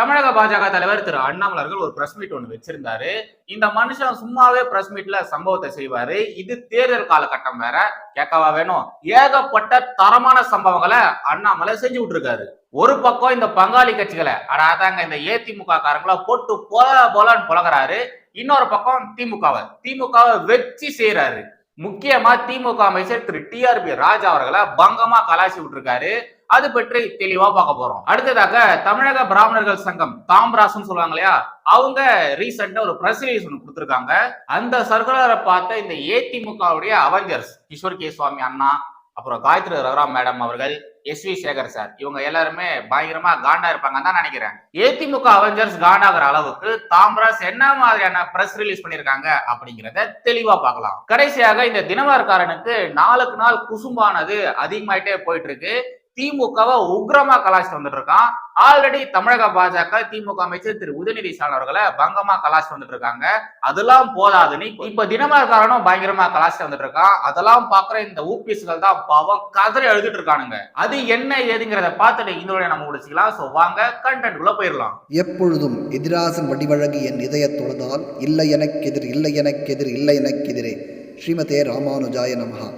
தமிழக பாஜக தலைவர் திரு அண்ணாமலர்கள் ஒரு பிரஸ் மீட் ஒன்று வச்சிருந்தாரு. இந்த மனுஷன் சும்மாவே பிரஸ் மீட்ல சம்பவத்தை செய்வாரு. இது தேர்தல் காலகட்டம் வேற. கேட்கவா வேணும்? ஏகப்பட்ட தரமான சம்பவங்களை அண்ணாமலை செஞ்சு விட்டுருக்காரு. ஒரு பக்கம் இந்த பங்காளி கட்சிகளை அட அதாங்க இந்த ஏதிமுக காரங்கள போட்டு போல போலான்னு புலகிறாரு. இன்னொரு பக்கம் திமுகவை திமுகவை வச்சு செய்யறாரு முக்கியமா திமுக அமைச்சர் திரு டிஆர்பி ராஜா அவர்களை பங்கமா கலாச்சி விட்டுருக்காரு. அது பற்றி தெளிவா பார்க்க போறோம். அடுத்ததாக தமிழக பிராமணர்கள் சங்கம் தாம்பராசன் சொல்லுவாங்க இல்லையா? அவங்க ரீசெண்டா ஒரு பிரஸ் ரிலீஸ் ஒன்று கொடுத்துருக்காங்க. அந்த சர்க்குலரை பார்த்த இந்த ஏதிமுகவுடைய அவெஞ்சர்ஸ் கிஷோர் கே சுவாமி அண்ணா அப்புறம் காயத்ரி ரகுராம் மேடம் அவர்கள் எஸ் வி சேகர் சார் இவங்க எல்லாருமே பயங்கரமா காண்டா இருப்பாங்கன்னு தான் நினைக்கிறேன். ஏதிமுக அவெஞ்சர்ஸ் காண்டாகிற அளவுக்கு தாம்ராஸ் என்ன மாதிரியான பிரஸ் ரிலீஸ் பண்ணிருக்காங்க அப்படிங்கிறத தெளிவா பார்க்கலாம். கடைசியாக இந்த தினமரக்காரனுக்கு நாளுக்கு நாள் குசும்பானது அதிகமாயிட்டே போயிட்டு இருக்கு. திமுகவை உக்ரமா கலாச்சிட்டு வந்துட்டு இருக்கான். ஆல்ரெடி தமிழக பாஜக திமுக அமைச்சர் திரு உதயநிதி ஸ்டாலின் அவர்களை பங்கமா கலாச்சிட்டு வந்துட்டு இருக்காங்க. அதெல்லாம் போதாதுன்னு இப்ப தினமரக்காரனும் பயங்கரமா கலாச்சிட்டு வந்துட்டு இருக்கான். அதெல்லாம் பாக்குற இந்த ஊபிஸ்கள் தான் பாவம் கதறி எழுதிட்டு இருக்கானுங்க. அது என்ன ஏதுங்கிறத பார்த்துட்டு இதோட நம்ம முடிச்சுக்கலாம் சோ வாங்க கண்டென்ட் குள்ள போயிடலாம். எப்பொழுதும் எதிராசன் வடிவழகு என் இதய தொழுதால் இல்லை எனக்கெதிர் இல்லை எனக்கெதிர் இல்லை எனக்கெதிரே ஸ்ரீமதே ராமானுஜாய நமஹா.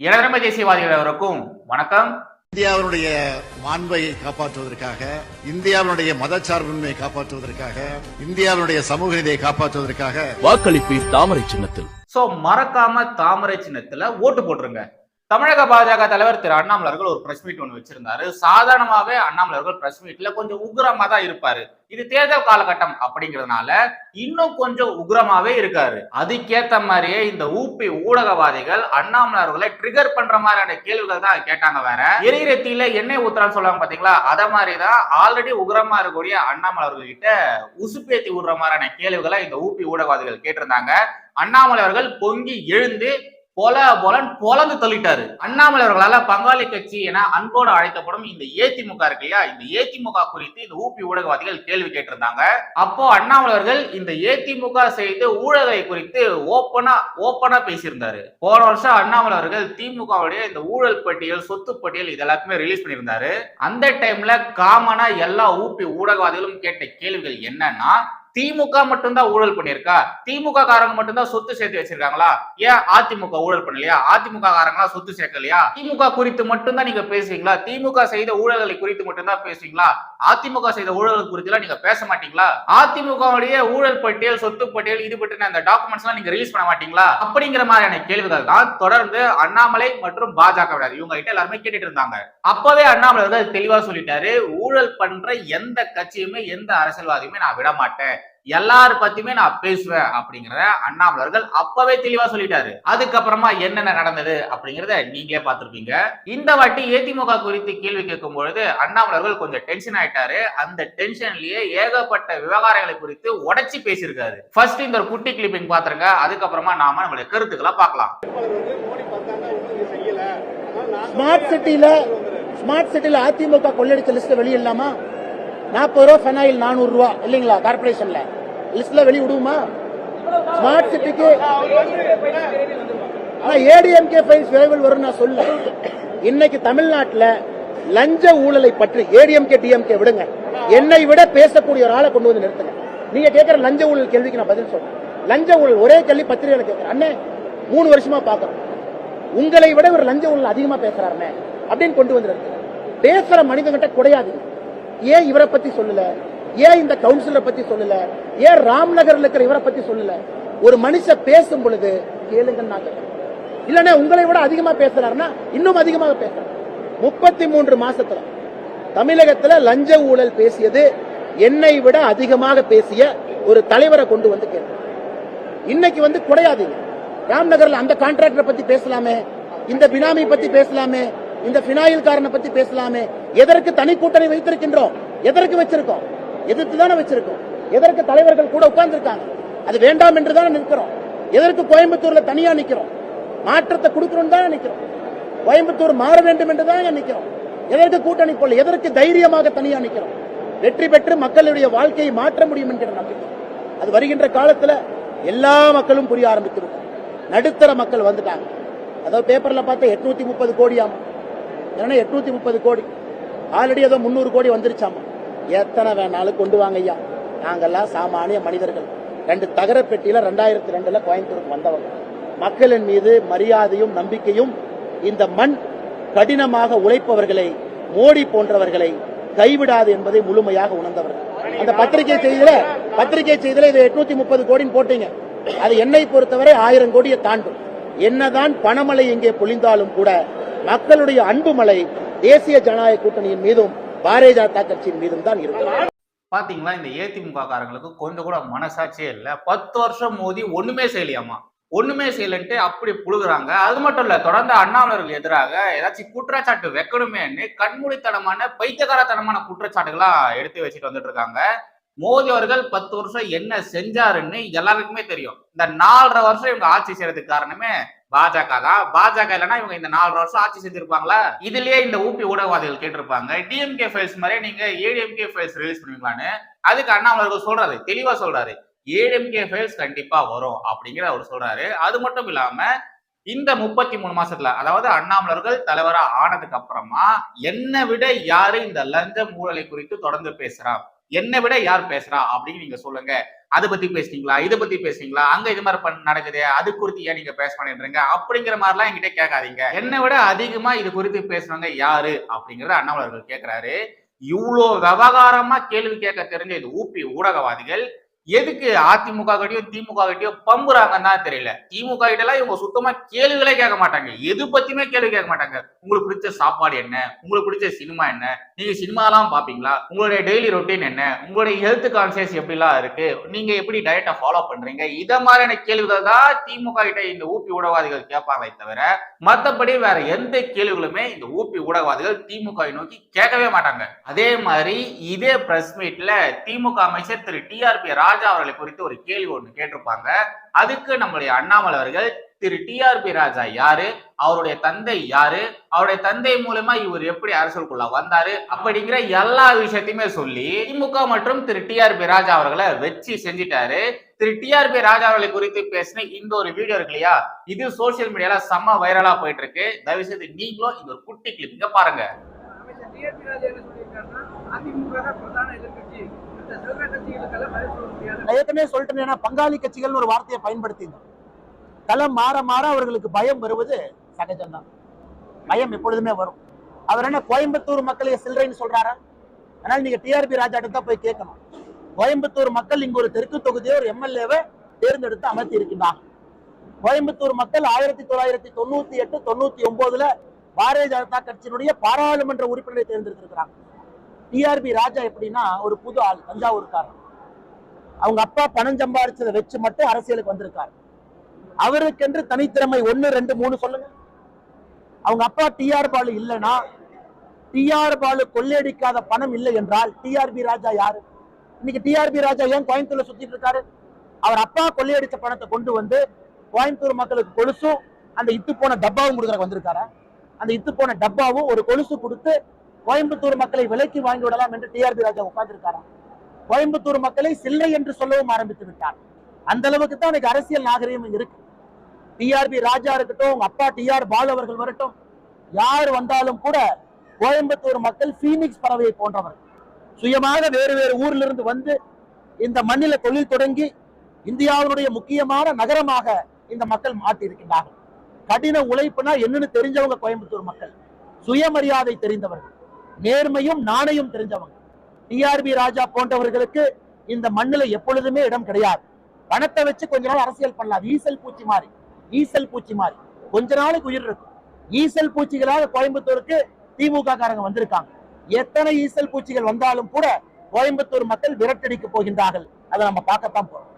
இளநிலை தேசியவாதிகள் அவருக்கும் வணக்கம். இந்தியாவினுடைய மாண்பை காப்பாற்றுவதற்காக இந்தியாவினுடைய மதச்சார்பின்மையை காப்பாற்றுவதற்காக இந்தியாவினுடைய சமூக நீதியை காப்பாற்றுவதற்காக. வாக்களிப்பீர் தாமரை சின்னத்தில். சோ மறக்காம தாமரை சின்னத்துல ஓட்டு போட்டுருங்க. தமிழக பாஜக தலைவர் திரு அண்ணாமலர்கள் ஒரு பிரஸ் மீட் ஒன்று வச்சிருந்தாரு. சாதாரணமாவே அண்ணாமலர்கள் பிரஸ் மீட்ல கொஞ்சம் உக்ரமா தான் இருப்பாரு. இது தேர்தல் காலகட்டம் அப்படிங்கிறதுனால இன்னும் கொஞ்சம் உக்ரமாவே இருக்காரு. அதுக்கேத்த மாதிரியே இந்த ஊப்பி ஊடகவாதிகள் அண்ணாமலை அவர்களை ட்ரிகர் பண்ற மாதிரியான கேள்விகள் தான் கேட்டாங்க வேற. எரிரத்தியில எண்ணெய் ஊத்துறான்னு சொல்லுவாங்க பாத்தீங்களா? அத மாதிரிதான் ஆல்ரெடி உக்ரமா இருக்கக்கூடிய அண்ணாமலர்கள் கிட்ட உசுப்பேத்தி விடுற மாதிரியான கேள்விகளை இந்த ஊப்பி ஊடகவாதிகள் கேட்டிருந்தாங்க. அண்ணாமலை அவர்கள் பொங்கி எழுந்து பொல போலன்னு பொலந்து தள்ளிட்டாரு. அண்ணாமலை அவர்களால பங்காளி கட்சி என அன்போடு அழைக்கப்படும் இந்த ஏதிமுக இருக்கு இல்லையா? இந்த ஏதிமுக குறித்து இந்த ஊபி ஊடகவாதிகள் கேள்வி கேட்டிருந்தாங்க. அப்போ அண்ணாமலை அவர்கள் இந்த ஏதிமுக செய்து ஊழலை குறித்து ஓப்பனா ஓப்பனா பேசியிருந்தாரு. போன வருஷம் அண்ணாமலை அவர்கள் திமுகவுடைய இந்த ஊழல் பட்டியல் சொத்து பட்டியல் இது எல்லாத்தையுமே ரிலீஸ் பண்ணியிருந்தாரு. அந்த டைம்ல காமனா எல்லா ஊபி ஊடகவாதிகளும் கேட்ட கேள்விகள் என்னன்னா திமுக மட்டும்தான் ஊழல் பண்ணியிருக்கா? திமுக காரங்க மட்டும்தான் சொத்து சேர்த்து வச்சிருக்காங்களா? ஏன் அதிமுக ஊழல் பண்ணலையா? அதிமுக காரங்களா சொத்து சேர்க்கலையா? திமுக குறித்து மட்டும்தான் நீங்க பேசுவீங்களா? திமுக செய்த ஊழல்களை குறித்து மட்டும்தான் பேசுவீங்களா? அதிமுக செய்த ஊழல்கள் குறித்து எல்லாம் நீங்க பேச மாட்டீங்களா? அதிமுகவுடைய ஊழல் பட்டியல் சொத்து பட்டியல் இது பற்றின அந்த டாக்குமெண்ட்ஸ் எல்லாம் நீங்க ரிலீஸ் பண்ண மாட்டீங்களா? அப்படிங்கிற மாதிரியான கேள்விகள் தான் தொடர்ந்து அண்ணாமலை மற்றும் பாஜக இவங்க கிட்ட எல்லாருமே கேட்டுட்டு இருந்தாங்க. அப்பவே அண்ணாமலை அவர்கள் தெளிவா சொல்லிட்டாரு. ஊழல் பண்ற எந்த கட்சியுமே எந்த அரசியல்வாதியுமே நான் விட மாட்டேன் எல்லார் பத்தியுமே நான் பேசுவேன் அப்படிங்கிறத அண்ணாமலர்கள் அப்பவே தெளிவா சொல்லிட்டாரு. அதுக்கப்புறமா என்னென்ன நடந்தது அப்படிங்கறத நீங்களே பார்த்திருப்பீங்க. இந்த வாட்டி ஏதிமுக குறித்து கேள்வி கேட்கும் பொழுது அண்ணாமலர்கள் கொஞ்சம் டென்ஷன் ஆயிட்டாரு. அந்த டென்ஷன்லயே ஏகப்பட்ட விவகாரங்களை குறித்து உடைச்சி பேசியிருக்காரு. ஃபர்ஸ்ட் இந்த ஒரு குட்டி கிளிப்பிங் பாத்துருங்க. அதுக்கப்புறமா நாம நம்மளுடைய கருத்துக்களை பார்க்கலாம். ஸ்மார்ட் சிட்டில ஸ்மார்ட் சிட்டில அதிமுக கொள்ளடிச்ச லிஸ்ட் வெளியிடலாமா? நாற்பது ரூபா ஃபெனாயில் நானூறு ரூபா இல்லைங்களா கார்பரேஷன்ல லிஸ்ட்ல வெளியிடுமா ஸ்மார்ட் சிட்டிக்கு ஆனா ஏடிஎம்கே ஃபைல்ஸ் விரைவில் வரும் நான் சொல்ல இன்னைக்கு தமிழ்நாட்டுல லஞ்ச ஊழலை பற்றி ஏடிஎம்கே டிஎம்கே விடுங்க. என்னை விட பேசக்கூடிய ஒரு ஆளை கொண்டு வந்து நிறுத்துங்க. நீங்க கேட்கிற லஞ்ச ஊழல் கேள்விக்கு நான் பதில் சொல்றேன். லஞ்ச ஊழல் ஒரே கேள்வி பத்திரிகையில கேட்கிறேன் அண்ணே மூணு வருஷமா பாக்குறோம் உங்களை விட ஒரு லஞ்ச ஊழல் அதிகமா பேசுறாருமே அப்படின்னு கொண்டு வந்து நிறுத்துங்க. பேசுற மனிதங்கிட்ட குடையாதீங்க. ஏன் இவரை பத்தி சொல்லல? ஏன் இந்த கவுன்சிலரை பத்தி சொல்லல? ஏன் ராம்நகர்ல இருக்கிற இவரை பத்தி சொல்லல? ஒரு மனுஷன் பேசும் பொழுது கேளுங்கன்னு நான் இல்லன்னா உங்களை விட அதிகமா பேசுறாருன்னா இன்னும் அதிகமாக பேசுறாரு. முப்பத்தி மூன்று மாசத்துல தமிழகத்துல லஞ்ச ஊழல் பேசியது என்னை விட அதிகமாக பேசிய ஒரு தலைவரை கொண்டு வந்து கேட்டேன். இன்னைக்கு வந்து குடையாதீங்க ராம்நகர்ல அந்த கான்ட்ராக்டரை பத்தி பேசலாமே இந்த பினாமி பத்தி பேசலாமே இந்த பினாயில் காரனை பத்தி பேசலாமே. எதற்கு தனி கூட்டணி வைத்திருக்கின்றோம்? எதற்கு வச்சிருக்கோம்? எதிர்த்து தானே வச்சிருக்கோம். எதற்கு தலைவர்கள் கூட உட்கார்ந்துருக்காங்க? அது வேண்டாம் என்று தானே நிற்கிறோம். எதற்கு கோயம்புத்தூர்ல தனியா நிக்கிறோம் மாற்றத்தை கொடுக்கணும் தான் நிக்கிறோம் கோயம்புத்தூர் மாற வேண்டும் என்று தான் நிக்கிறோம் எதற்கு கூட்டணி போல? எதற்கு தைரியமாக தனியா நிக்கிறோம் வெற்றி பெற்று மக்களுடைய வாழ்க்கையை மாற்ற முடியும் என்கிற நம்பிக்கை. அது வருகின்ற காலத்துல எல்லா மக்களும் புரிய ஆரம்பித்திருக்கும் நடுத்தர மக்கள் வந்துட்டாங்க. அதாவது பேப்பர்ல பார்த்தா எட்நூத்தி முப்பது கோடியாமா. ஏன்னா எட்நூத்தி முப்பது கோடி. ஆல்ரெடி ஏதோ முந்நூறு கோடி வந்துருச்சாமா? எத்தனை வேணாலும் கொண்டு வாங்க ஐயா. நாங்கெல்லாம் சாமானிய மனிதர்கள். ரெண்டு தகர பெட்டியில ரெண்டாயிரத்தி ரெண்டுல கோயம்புத்தூருக்கு வந்தவங்க. மக்களின் மீது மரியாதையும் நம்பிக்கையும் இந்த மண் கடினமாக உழைப்பவர்களை மோடி போன்றவர்களை கைவிடாது என்பதை முழுமையாக உணர்ந்தவர்கள். அந்த பத்திரிகை செய்தியில பத்திரிகை செய்தியில இது எட்நூத்தி முப்பது கோடின்னு போட்டீங்க. அது என்னை பொறுத்தவரை ஆயிரம் கோடியை தாண்டும். என்னதான் பணமலை இங்கே பொழிந்தாலும் கூட மக்களுடைய அன்பு மலை தேசிய ஜனநாயக கூட்டணியின் மீதும் பாரதிய ஜனதா கட்சியின் மீதும் தான் இருக்கும் பாத்தீங்களா? இந்த ஏதிமுக காரங்களுக்கு கொஞ்சம் கூட மனசாட்சியே இல்ல. பத்து வருஷம் மோதி ஒண்ணுமே செய்யலையாமா ஒண்ணுமே செய்யலன்ட்டு அப்படி புழுகுறாங்க. அது மட்டும் இல்ல தொடர்ந்து அண்ணாமலர்கள் எதிராக ஏதாச்சும் குற்றச்சாட்டு வைக்கணுமேன்னு கண்மூடித்தனமான பைத்தியகாரத்தனமான குற்றச்சாட்டுகளா எடுத்து வச்சுட்டு வந்துட்டு இருக்காங்க. மோடி அவர்கள் பத்து வருஷம் என்ன செஞ்சாருன்னு எல்லாருக்குமே தெரியும். இந்த நாலரை வருஷம் இவங்க ஆட்சி செய்யறதுக்கு காரணமே பாஜக தான். பாஜக இல்லைன்னா இவங்க இந்த நாலு வருஷம் ஆட்சி செஞ்சிருப்பாங்களா? இதுலயே இந்த ஊபி ஊடகவாதிகள் கேட்டிருப்பாங்க. டிஎம்கே ஃபைல்ஸ் மாதிரியே நீங்க ஏடிஎம்கே ஃபைல்ஸ் ரிலீஸ் பண்ணுவீங்களான்னு அதுக்கு அண்ணாமலர்கள் சொல்றாரு. தெளிவா சொல்றாரு. ஏடிஎம்கே ஃபைல்ஸ் கண்டிப்பா வரும் அப்படிங்கிற அவர் சொல்றாரு. அது மட்டும் இல்லாம இந்த முப்பத்தி மூணு மாசத்துல அதாவது அண்ணாமலர்கள் தலைவரா ஆனதுக்கு அப்புறமா என்னை விட யாரு இந்த லஞ்ச ஊழலை குறித்து தொடர்ந்து பேசுறா? என்னை விட யார் பேசுறா அப்படின்னு நீங்க சொல்லுங்க. அதை பத்தி பேசுனீங்களா? இதை பத்தி பேசுனீங்களா? அங்க இது மாதிரி பண்ண நடக்குது அது குறித்து ஏன் நீங்க பேச மாட்டேன்றீங்க? அப்படிங்கிற மாதிரிலாம் என்கிட்ட கேட்காதீங்க. என்னை விட அதிகமா இது குறித்து பேசுனவங்க யாரு? அப்படிங்கறத அண்ணாமலர்கள் கேட்கிறாரு. இவ்வளோ விவகாரமா கேள்வி கேட்க தெரிஞ்ச இது ஊப்பி ஊடகவாதிகள் எதுக்கு அதிமுக கிட்டயோ திமுக கிட்டயோ பம்புறாங்கன்னா தான் தெரியல. திமுக கிட்ட எல்லாம் இவங்க சுத்தமா கேள்விகளே கேட்க மாட்டாங்க. எது பத்தியுமே கேள்வி கேட்க மாட்டாங்க. உங்களுக்கு பிடிச்ச சாப்பாடு என்ன? உங்களுக்கு பிடிச்ச சினிமா என்ன? நீங்க சினிமாலாம் பாப்பீங்களா? உங்களுடைய டெய்லி ரொட்டீன் என்ன? உங்களுடைய ஹெல்த் கான்சியஸ் எப்படிலாம் இருக்கு? நீங்க எப்படி டயட்டை ஃபாலோ பண்றீங்க? இத மாதிரியான கேள்விகள் தான் திமுக கிட்ட இந்த ஊப்பி ஊடகவாதிகள் கேட்பாங்களே தவிர மத்தபடி வேற எந்த கேள்விகளுமே இந்த ஊப்பி ஊடகவாதிகள் திமுக நோக்கி கேட்கவே மாட்டாங்க. அதே மாதிரி இதே பிரஸ் மீட்ல திமுக அமைச்சர் திரு டிஆர்பி ராஜா ராஜா அவர்களை குறித்து ஒரு கேள்வி ஒன்று கேட்டிருப்பாங்க. அதுக்கு நம்மளுடைய அண்ணாமலை அவர்கள் திரு டிஆர்பி ராஜா யாரு? அவருடைய தந்தை யாரு? அவருடைய தந்தை மூலமா இவர் எப்படி அரசுக்குள்ள வந்தாரு? அப்படிங்கிற எல்லா விஷயத்தையுமே சொல்லி திமுக மற்றும் திரு டிஆர்பி ராஜா அவர்களை வச்சு செஞ்சிட்டாரு. திரு டிஆர்பி ராஜா அவர்களை குறித்து பேசின இந்த ஒரு வீடியோ இருக்கு இல்லையா? இது சோசியல் மீடியால செம்ம வைரலா போயிட்டு இருக்கு தயவு செய்து நீங்களும் இந்த ஒரு குட்டி கிளிப்பிங்க பாருங்க. ராஜா அதிமுக பிரதான மற்ற சில்லறை கட்சிகளுக்கெல்லாம் பதில் சொல்ல முடியாது நான் ஏற்கனவே சொல்லிட்டேன் ஏன்னா பங்காளி கட்சிகள்னு ஒரு வார்த்தையை பயன்படுத்திங்க. களம் மாற மாற அவர்களுக்கு பயம் வருவது சகஜம்தான். பயம் எப்பொழுதுமே வரும். அவர் என்ன கோயம்புத்தூர் மக்களை சில்லறைன்னு சொல்றாரா? அதனால நீங்க டிஆர்பி ராஜாட்ட தான் போய் கேட்கணும். கோயம்புத்தூர் மக்கள் இங்க ஒரு தெற்கு தொகுதியை ஒரு எம்எல்ஏவை தேர்ந்தெடுத்து அமர்த்தி இருக்கின்றாங்க கோயம்புத்தூர் மக்கள் ஆயிரத்தி தொள்ளாயிரத்தி தொண்ணூத்தி எட்டு தொண்ணூத்தி ஒன்பதுல பாரதிய ஜனதா கட்சியினுடைய பாராளுமன்ற உறுப்பினரை தேர்ந்தெடுத்திருக்கிறாங்க டிஆர்பி ராஜா எப்படின்னா ஒரு புது ஆள் தஞ்சாவூர்காரர் அவங்க அப்பா பணம் சம்பாதிச்சதை வச்சு மட்டும் அரசியலுக்கு வந்திருக்காரு. அவருக்கென்று தனித்திறமை ஒன்று ரெண்டு மூணு சொல்லுங்க. அவங்க அப்பா டிஆர் பாலு இல்லைன்னா டிஆர் பாலு கொள்ளையடிக்காத பணம் இல்லை என்றால் டிஆர்பி ராஜா யாரு? இன்னைக்கு டிஆர்பி ராஜா ஏன் கோயம்புத்தூர்ல சுத்திட்டு இருக்காரு? அவர் அப்பா கொள்ளையடித்த பணத்தை கொண்டு வந்து கோயம்புத்தூர் மக்களுக்கு கொலுசும் அந்த இத்து போன டப்பாவும் கொடுக்குற வந்திருக்காரு? அந்த இத்து போன டப்பாவும் ஒரு கொலுசு கொடுத்து கோயம்புத்தூர் மக்களை விலைக்கு வாங்கி விடலாம் என்று டிஆர்பி ராஜா உட்கார்ந்திருக்காரா கோயம்புத்தூர் மக்களை சில்லை என்று சொல்லவும் ஆரம்பித்து விட்டார். அந்த அளவுக்கு தான் இன்னைக்கு அரசியல் நாகரிகம் இருக்கு. டிஆர்பி ராஜா இருக்கட்டும் உங்க அப்பா டிஆர் பாலு அவர்கள் வரட்டும் யார் வந்தாலும் கூட கோயம்புத்தூர் மக்கள் பீனிக்ஸ் பறவையை போன்றவர்கள் சுயமாக வேறு வேறு ஊர்ல இருந்து வந்து இந்த மண்ணில தொழில் தொடங்கி இந்தியாவினுடைய முக்கியமான நகரமாக இந்த மக்கள் மாற்றி இருக்கின்றார்கள் கடின உழைப்புனா என்னன்னு தெரிஞ்சவங்க கோயம்புத்தூர் மக்கள். சுயமரியாதை தெரிந்தவர்கள். நேர்மையும் நாணயம் தெரிஞ்சவங்க. டிஆர்பி ராஜா போன்றவர்களுக்கு இந்த மண்ணுல எப்பொழுதுமே இடம் கிடையாது. பணத்தை வச்சு கொஞ்ச நாள் அரசியல் பண்ணலாம். ஈசல் பூச்சி மாதிரி. ஈசல் பூச்சி மாதிரி. கொஞ்ச நாளைக்கு உயிர் இருக்கும் ஈசல் பூச்சிகளாக கோயம்புத்தூருக்கு திமுக காரங்க வந்திருக்காங்க. எத்தனை ஈசல் பூச்சிகள் வந்தாலும் கூட கோயம்புத்தூர் மக்கள் விரட்டடிக்க போகின்றார்கள். அதை நம்ம பார்க்கத்தான் போறோம்.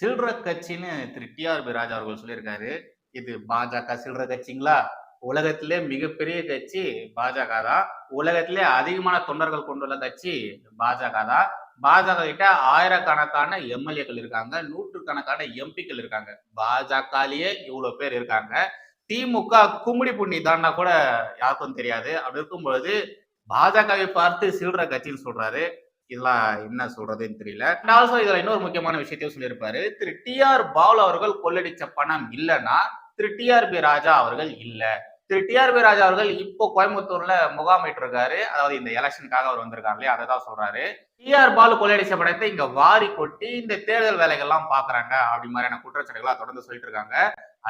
சில்ற கட்சின்னு திரு டிஆர்பி ராஜா அவர்கள் சொல்லியிருக்காரு. இது பாஜக சில்ற கட்சிங்களா? உலகத்திலே மிகப்பெரிய கட்சி பாஜக தான். உலகத்திலே அதிகமான தொண்டர்கள் கொண்டுள்ள கட்சி பாஜக தான். பாஜக கிட்ட ஆயிரக்கணக்கான எம்எல்ஏக்கள் இருக்காங்க நூற்றுக்கணக்கான எம்பிக்கள் இருக்காங்க. பாஜகலயே இவ்வளவு பேர் இருக்காங்க. திமுக கும்மிடி புண்ணி தான்னா கூட யாருக்கும் தெரியாது. அப்படி இருக்கும்பொழுது பாஜகவை பார்த்து சில்ற கட்சின்னு சொல்றாரு. இதெல்லாம் என்ன சொல்றதுன்னு தெரியல. ஆல்சோ இதுல இன்னொரு முக்கியமான விஷயத்தையும் சொல்லியிருப்பாரு. திரு டி ஆர் பாலு அவர்கள் கொள்ளடிச்ச பணம் இல்லைன்னா திரு டிஆர்பி ராஜா அவர்கள் இல்லை. திரு டிஆர்பி ராஜா அவர்கள் இப்போ கோயம்புத்தூர்ல முகாமிட்டு இருக்காரு அதாவது இந்த எலெக்ஷனுக்காக அவர் வந்திருக்காரு இல்லையா? அதை தான் சொல்றாரு. டிஆர் பாலு கொள்ளையடிச்ச படத்தை இங்க வாரி கொட்டி இந்த தேர்தல் வேலைகள்லாம் பாக்குறாங்க அப்படி மாதிரியான குற்றச்சாட்டுகளா தொடர்ந்து சொல்லிட்டு இருக்காங்க.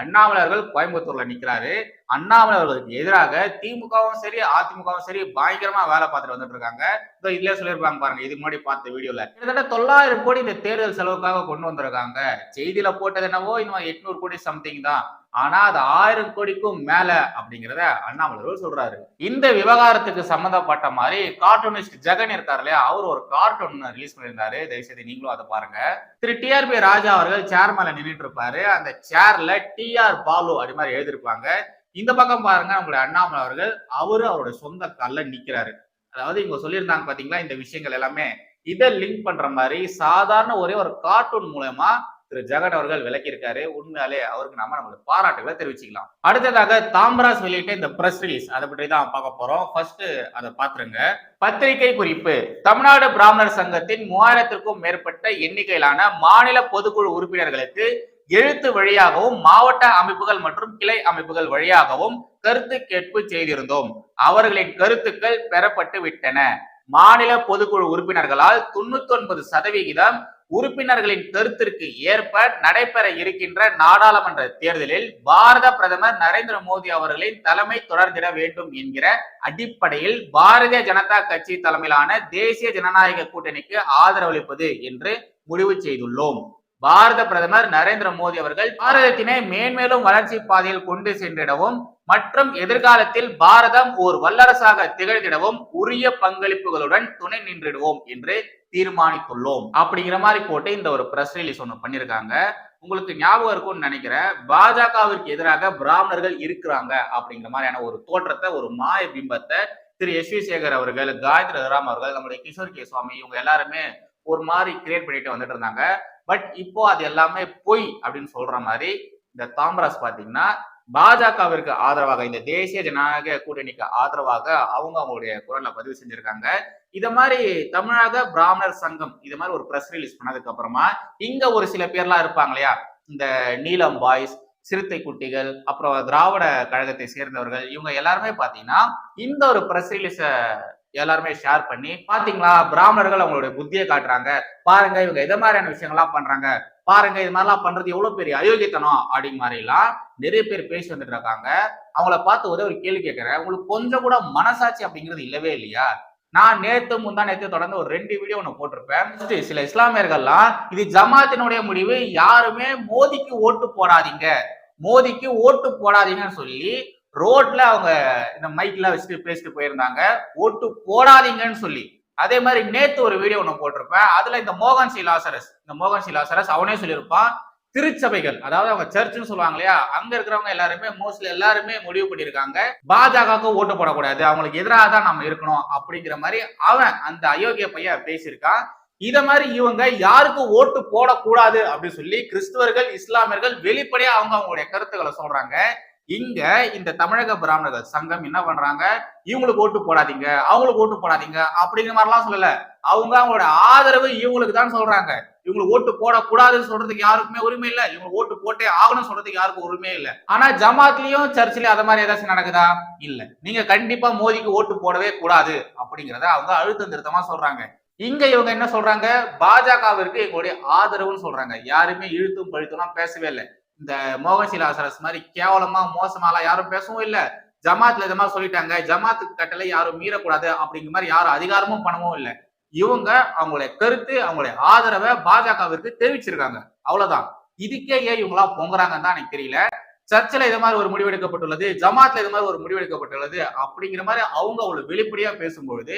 அண்ணாமலையர்கள் கோயம்புத்தூர்ல நிக்கிறாரு. அண்ணாமலை அவர்களுக்கு எதிராக திமுகவும் சரி அதிமுகவும் சரி பயங்கரமா வேலை பார்த்துட்டு வந்துட்டு இருக்காங்க. இதோ இதுலயே சொல்லியிருப்பாங்க பாருங்க இதுக்கு முன்னாடி பார்த்த வீடியோல. கிட்டத்தட்ட தொள்ளாயிரம் கோடி இந்த தேர்தல் செலவுக்காக கொண்டு வந்திருக்காங்க. செய்தியில போட்டது என்னவோ இன்னும் எட்நூறு கோடி சம்திங் தான். ஆனா அது ஆயிரம் கோடிக்கும் மேல அப்படிங்கிறத அண்ணாமலை அவர்கள் சொல்றாரு. இந்த விவகாரத்துக்கு சம்பந்தப்பட்ட மாதிரி கார்ட்டூனிஸ்ட் ஜெகன் இருக்காரு இல்லையா? அவர் ஒரு கார்ட்டூன் ரிலீஸ் பண்ணியிருந்தாரு. தயவுசெய்து நீங்களும் அதை பாருங்க. திரு டிஆர்பி ராஜா அவர்கள் சேர் மேல நின்றுட்டு இருப்பாரு. அந்த சேர்ல டிஆர் பாலு அப்படி மாதிரி எழுதியிருப்பாங்க. இந்த பக்கம் பாருங்க நம்மளுடைய அண்ணாமலை அவர்கள் அவரு அவருடைய சொந்த கல்ல நிக்கிறாரு. அதாவது இவங்க சொல்லியிருந்தாங்க பாத்தீங்களா இந்த விஷயங்கள் எல்லாமே. இதை லிங்க் பண்ற மாதிரி சாதாரண ஒரே ஒரு கார்ட்டூன் மூலயமா திரு ஜெகன் அவர்கள் விளக்கியிருக்காரு. உண்மையாலே அவருக்கு நம்ம நம்மளோட பாராட்டுகளை தெரிவிச்சுக்கலாம். அடுத்ததாக தாம்பராஸ் வெளியிட்ட இந்த பிரஸ் ரிலீஸ் அதை பற்றி தான் பார்க்க போறோம். ஃபர்ஸ்ட் அதை பாத்துருங்க பத்திரிகை குறிப்பு. தமிழ்நாடு பிராமணர் சங்கத்தின் மூவாயிரத்திற்கும் மேற்பட்ட எண்ணிக்கையிலான மாநில பொதுக்குழு உறுப்பினர்களுக்கு எழுத்து வழியாகவும் மாவட்ட அமைப்புகள் மற்றும் கிளை அமைப்புகள் வழியாகவும் கருத்து கேட்பு செய்திருந்தோம். அவர்களின் கருத்துக்கள் பெறப்பட்டு விட்டன. மாநில பொதுக்குழு உறுப்பினர்களால் தொண்ணூத்தி ஒன்பது சதவிகிதம் உறுப்பினர்களின் கருத்திற்கு ஏற்ப நடைபெற இருக்கின்ற நாடாளுமன்ற தேர்தலில் பாரத பிரதமர் நரேந்திர மோடி அவர்களின் தலைமை தொடர்ந்திட வேண்டும் என்கிற அடிப்படையில் பாரதிய ஜனதா கட்சி தலைமையிலான தேசிய ஜனநாயக கூட்டணிக்கு ஆதரவளிப்பது என்று முடிவு செய்துள்ளோம். பாரத பிரதமர் நரேந்திர மோடி அவர்கள் பாரதத்தினை மேன்மேலும் வளர்ச்சி பாதையில் கொண்டு சென்றிடவும் மற்றும் எதிர்காலத்தில் பாரதம் ஓர் வல்லரசாக திகழ்ந்திடவும் உரிய பங்களிப்புகளுடன் துணை நின்றிடுவோம் என்று தீர்மானித்துள்ளோம். அப்படிங்கிற மாதிரி போட்டு இந்த ஒரு பிரஸ் ரிலீஸ் ஒன்று பண்ணியிருக்காங்க உங்களுக்கு ஞாபகம் இருக்கும்னு நினைக்கிறேன். பாஜகவிற்கு எதிராக பிராமணர்கள் இருக்கிறாங்க அப்படிங்கிற மாதிரியான ஒரு தோற்றத்தை ஒரு மாய பிம்பத்தை திரு எஸ் வி சேகர் அவர்கள் காயத்ரி ராம் அவர்கள் நம்முடைய கிஷோர் கே சுவாமி இவங்க எல்லாருமே ஒரு மாதிரி கிரியேட் பண்ணிட்டு வந்துட்டு இருந்தாங்க. பட் இப்போ அது எல்லாமே பொய் அப்படின்னு சொல்ற மாதிரி இந்த தாம்ராஸ் பாத்தீங்கன்னா பாஜகவிற்கு ஆதரவாக இந்த தேசிய ஜனநாயக கூட்டணிக்கு ஆதரவாக அவங்க அவங்களுடைய குரல்ல பதிவு செஞ்சிருக்காங்க. இத மாதிரி தமிழக பிராமணர் சங்கம் இது மாதிரி ஒரு ப்ரெஸ் ரிலீஸ் பண்ணதுக்கு அப்புறமா இங்க ஒரு சில பேர்லாம் இருப்பாங்க இல்லையா? இந்த நீலம் பாய்ஸ் சிறுத்தை குட்டிகள் அப்புறம் திராவிட கழகத்தை சேர்ந்தவர்கள் இவங்க எல்லாருமே பாத்தீங்கன்னா இந்த ஒரு பிரஸ் ரிலீஸ எல்லாருமே ஷேர் பண்ணி பாத்தீங்களா? பிராமணர்கள் அவங்களுடைய புத்தியை காட்டுறாங்க. பாருங்க இவங்க எதை மாதிரியான விஷயங்கள்லாம் பண்றாங்க? பாருங்க இது மாதிரிலாம் பண்றது எவ்வளவு பெரிய அயோக்கியத்தனம் அப்படிங்க மாதிரி எல்லாம் நிறைய பேர் பேசி வந்துட்டு இருக்காங்க. அவங்கள பார்த்து ஒரே ஒரு கேள்வி கேட்கிறேன். உங்களுக்கு கொஞ்சம் கூட மனசாட்சி அப்படிங்கிறது இல்லவே இல்லையா? நான் நேத்து முந்தா நேத்து தொடர்ந்து ஒரு ரெண்டு வீடியோ ஒன்று போட்டிருப்பேன். சில இஸ்லாமியர்கள்லாம் இது ஜமாத்தினுடைய முடிவு யாருமே மோதிக்கு ஓட்டு போடாதீங்க. மோதிக்கு ஓட்டு போடாதீங்கன்னு சொல்லி ரோட்ல அவங்க இந்த மைக்ல வச்சுட்டு பேசிட்டு போயிருந்தாங்க. ஓட்டு போடாதீங்கன்னு சொல்லி. அதே மாதிரி நேத்து ஒரு வீடியோ ஒன்று போட்டிருப்பேன். அதுல இந்த மோகன் சி லாசரஸ் இந்த மோகன் சி லாசரஸ் அவனே சொல்லியிருப்பான். திருச்சபைகள் அதாவது அவங்க சர்ச்சுன்னு சொல்லுவாங்க இல்லையா? அங்க இருக்கிறவங்க எல்லாருமே மோஸ்ட்லி எல்லாருமே முடிவு பண்ணியிருக்காங்க. பாஜகவுக்கு ஓட்டு போடக்கூடாது. அவங்களுக்கு எதிராக தான் நம்ம இருக்கணும் அப்படிங்கிற மாதிரி அவன் அந்த அயோக்கிய பையன் பேசியிருக்கான். இத மாதிரி இவங்க யாருக்கு ஓட்டு போடக்கூடாது அப்படின்னு சொல்லி கிறிஸ்துவர்கள் இஸ்லாமியர்கள் வெளிப்படையா அவங்க அவங்களுடைய கருத்துக்களை சொல்றாங்க. இங்க இந்த தமிழக பிராமணர்கள் சங்கம் என்ன பண்றாங்க? இவங்களுக்கு ஓட்டு போடாதீங்க அவங்களுக்கு ஓட்டு போடாதீங்க அப்படிங்கிற மாதிரிலாம் சொல்லல. அவங்க அவங்களோட ஆதரவு இவங்களுக்கு தான் சொல்றாங்க. இவங்களுக்கு ஓட்டு போடக்கூடாதுன்னு சொல்றதுக்கு யாருக்குமே உரிமை இல்லை. இவங்க ஓட்டு போட்டே ஆகணும்னு சொல்றதுக்கு யாருக்கும் உரிமை இல்லை. ஆனா ஜமாத்லயும் சர்ச்சிலயும் அதை மாதிரி ஏதாச்சும் நடக்குதா? இல்ல. நீங்க கண்டிப்பா மோதிக்கு ஓட்டு போடவே கூடாது அப்படிங்கிறத அவங்க அழுத்தம் திருத்தமா சொல்றாங்க. இங்க இவங்க என்ன சொல்றாங்க? பாஜகவிற்கு எங்களுடைய ஆதரவுன்னு சொல்றாங்க. யாருமே இழுத்தும் பழுத்தும் பேசவே இல்லை. இந்த மோகன் சிலாசரஸ் மாதிரி கேவலமா மோசமாலாம் யாரும் பேசவும் இல்லை. ஜமாத்ல இந்த மாதிரி சொல்லிட்டாங்க. ஜமாத்துக்கு கட்டளை யாரும் மீறக்கூடாது அப்படிங்கிற மாதிரி யாரும் அதிகாரமும் பண்ணவும் இல்லை. இவங்க அவங்களுடைய கருத்து அவங்களுடைய ஆதரவை பாஜகவிற்கு தெரிவிச்சிருக்காங்க. அவ்வளவுதான். இதுக்கே ஏன் இவங்களா பொங்குறாங்கன்னு தான் எனக்கு தெரியல. சர்ச்சில் இது மாதிரி ஒரு முடிவெடுக்கப்பட்டுள்ளது ஜமாத்ல இது மாதிரி ஒரு முடிவெடுக்கப்பட்டுள்ளது அப்படிங்கிற மாதிரி அவங்க அவ்வளவு வெளிப்படையா பேசும்பொழுது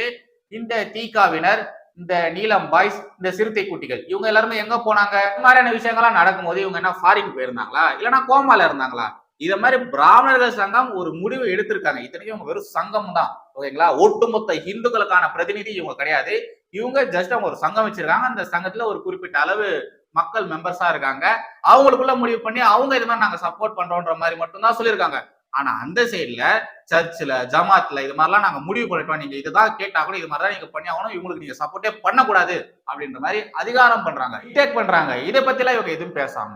இந்த தீகாவினர் இந்த நீலம் பாய்ஸ் இந்த சிறுத்தை குட்டிகள் இவங்க எல்லாருமே எங்க போனாங்க? இந்த மாதிரியான விஷயங்கள்லாம் நடக்கும்போது இவங்க என்ன ஃபாரின் போயிருந்தாங்களா? இல்லைன்னா கோமால இருந்தாங்களா? இத மாதிரி பிராமணர்கள் சங்கம் ஒரு முடிவு எடுத்திருக்காங்க. இத்தனைக்கும் இவங்க வெறும் சங்கம் தான். ஓகேங்களா? ஒட்டுமொத்த இந்துக்களுக்கான பிரதிநிதி இவங்க கிடையாது. இவங்க ஜஸ்ட் அவங்க ஒரு சங்கம் வச்சிருக்காங்க. அந்த சங்கத்துல ஒரு குறிப்பிட்ட அளவு மக்கள் மெம்பர்ஸா இருக்காங்க. அவங்களுக்குள்ள முடிவு பண்ணி அவங்க இது மாதிரி நாங்க சப்போர்ட் பண்றோம்ன்ற மாதிரி மட்டும்தான் சொல்லியிருக்காங்க. ஆனா அந்த சைடுல சர்ச்சில் ஜமாத்ல இது மாதிரிலாம் நாங்க முடிவு பண்ணிட்டோம். நீங்க இதுதான் கேட்டா கூட இது மாதிரி தான் நீங்க பண்ணி ஆகணும். இவங்களுக்கு நீங்க சப்போர்ட்டே பண்ணக்கூடாது அப்படின்ற மாதிரி அதிகாரம் பண்றாங்க டேக் பண்றாங்க. இதை பத்திலாம் இவங்க எதுவும் பேசாம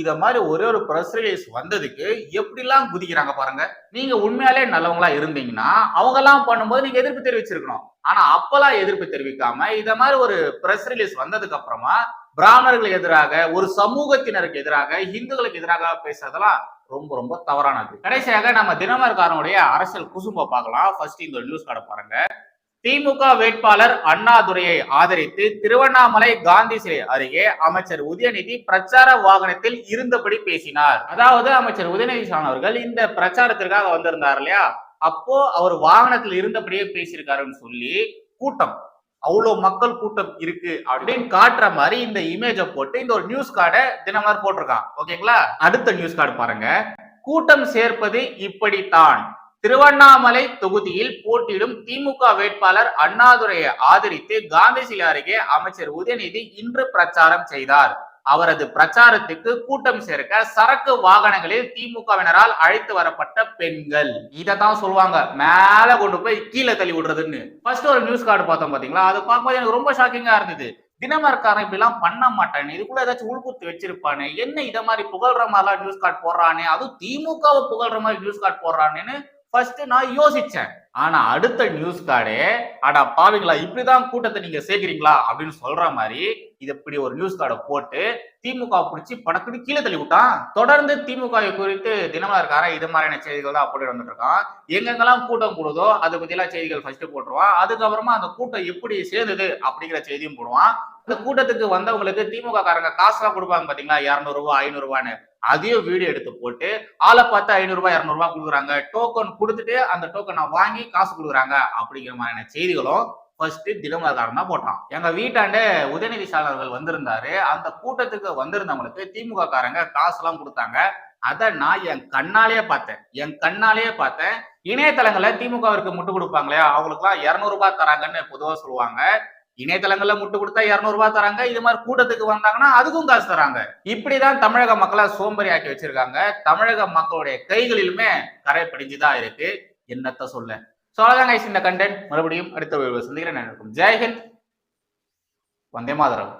இத மாதிரி ஒரே ஒரு ப்ரெஸ் ரிலீஸ் வந்ததுக்கு எப்படிலாம் குதிக்கிறாங்க பாருங்க. நீங்க உண்மையாலே நல்லவங்களா இருந்தீங்கன்னா அவங்க எல்லாம் பண்ணும்போது நீங்க எதிர்ப்பு தெரிவிச்சிருக்கணும். ஆனா அப்பெல்லாம் எதிர்ப்பு தெரிவிக்காம இத மாதிரி ஒரு ப்ரெஸ் ரிலீஸ் வந்ததுக்கு அப்புறமா பிராமணர்களுக்கு எதிராக ஒரு சமூகத்தினருக்கு எதிராக இந்துக்களுக்கு எதிராக பேசுறதெல்லாம் ரொம்ப ரொம்ப தவறானது. கடைசியாக நம்ம தினமரக்காரனுடைய அரசியல் குசும்பை பார்க்கலாம். ஃபர்ஸ்ட் இந்த நியூஸ் கார்டை பாருங்க. திமுக வேட்பாளர் அண்ணாதுரையை ஆதரித்து திருவண்ணாமலை காந்தி சிலை அருகே அமைச்சர் உதயநிதி பிரச்சார வாகனத்தில் இருந்தபடி பேசினார். அதாவது அமைச்சர் உதயநிதி அவர்கள் இந்த பிரச்சாரத்திற்காக வந்திருந்தார் இல்லையா? அப்போ அவர் வாகனத்தில் இருந்தபடியே பேசியிருக்காருன்னு சொல்லி கூட்டம் அவ்வளோ மக்கள் கூட்டம் இருக்கு அப்படின்னு காட்டுற மாதிரி இந்த இமேஜை போட்டு இந்த ஒரு நியூஸ் கார்டை தினமலர் போட்டிருக்கான். ஓகேங்களா? அடுத்த நியூஸ் கார்டு பாருங்க. கூட்டம் சேர்ப்பது இப்படித்தான். திருவண்ணாமலை தொகுதியில் போட்டியிடும் திமுக வேட்பாளர் அண்ணாதுரையை ஆதரித்து காந்தி சிலை அருகே அமைச்சர் உதயநிதி இன்று பிரச்சாரம் செய்தார். அவரது பிரச்சாரத்துக்கு கூட்டம் சேர்க்க சரக்கு வாகனங்களில் திமுகவினரால் அழைத்து வரப்பட்ட பெண்கள். இதை தான் சொல்லுவாங்க. மேல கொண்டு போய் கீழே தள்ளி விடுறதுன்னு. ஃபர்ஸ்ட் ஒரு நியூஸ் கார்டு பார்த்தோம் பாத்தீங்களா? அது பார்க்கும்போது எனக்கு ரொம்ப ஷாக்கிங்கா இருந்தது. தினமரக்காரன் இப்படி எல்லாம் பண்ண மாட்டானே. இதுக்குள்ள ஏதாச்சும் உள்குத்து வச்சிருப்பானே. என்ன இதை மாதிரி புகழ்ற மாதிரிலாம் நியூஸ் கார்டு போடுறானே? அதுவும் திமுகவை புகழ்ற மாதிரி நியூஸ் கார்டு போடுறானேன்னு ஃபர்ஸ்ட் நான் யோசிச்சேன். ஆனா அடுத்த நியூஸ் கார்டே அடா பாவிங்களா இப்படிதான் கூட்டத்தை நீங்க சேர்க்கிறீங்களா அப்படின்னு சொல்ற மாதிரி இது இப்படி ஒரு நியூஸ் கார்டை போட்டு திமுக பிடிச்சி படக்குன்னு கீழே தள்ளி விட்டான் தொடர்ந்து திமுக குறித்து தினமலர்காரன் இது மாதிரியான செய்திகள் தான் அப்படி வந்துட்டு இருக்கான். எங்கெங்கெல்லாம் கூட்டம் கூடுதோ அதை பத்தி எல்லாம் செய்திகள் ஃபர்ஸ்ட் போட்டுருவான். அதுக்கப்புறமா அந்த கூட்டம் எப்படி சேர்ந்தது அப்படிங்கிற செய்தியும் போடுவான். இந்த கூட்டத்துக்கு வந்தவங்களுக்கு திமுக காரங்க காசுலாம் கொடுப்பாங்க பாத்தீங்களா? இரநூறு ரூபா ஐநூறு ரூபான்னு அதையும் வீடியோ எடுத்து போட்டு ஆளை பார்த்து ஐநூறுரூவா இரநூறுவா கொடுக்குறாங்க. டோக்கன் கொடுத்துட்டு அந்த டோக்கனை வாங்கி காசு கொடுக்குறாங்க அப்படிங்கிற மாதிரியான செய்திகளும் ஃபர்ஸ்ட் தினமலர்காரன் தான் போட்டான். எங்க வீட்டாண்ட உதயநிதி சாளர்கள் வந்திருந்தாரு. அந்த கூட்டத்துக்கு வந்திருந்தவங்களுக்கு திமுக காரங்க காசு எல்லாம் கொடுத்தாங்க. அதை நான் என் கண்ணாலேயே பார்த்தேன். என் கண்ணாலேயே பார்த்தேன். இணையதளங்கள்ல திமுகவிற்கு முட்டு கொடுப்பாங்களே அவங்களுக்குலாம் இரநூறுபா தராங்கன்னு பொதுவாக சொல்லுவாங்க. இணையதளங்கள்ல முட்டு கொடுத்தா இரநூறுபா தராங்க. இது மாதிரி கூட்டத்துக்கு வந்தாங்கன்னா அதுக்கும் காசு தராங்க. இப்படிதான் தமிழக மக்களை சோம்பேறி ஆக்கி வச்சிருக்காங்க. தமிழக மக்களுடைய கைகளிலுமே கரை படிஞ்சுதான் இருக்கு. என்னத்த சொல்ல? ஸோ அவ்வளோதான் கைஸ் இந்த கண்டென்ட் மறுபடியும் அடுத்த ஒரு சந்திக்கிறேன். நான் இருக்கும். ஜெய்ஹிந்த் வந்தே மாதரம்.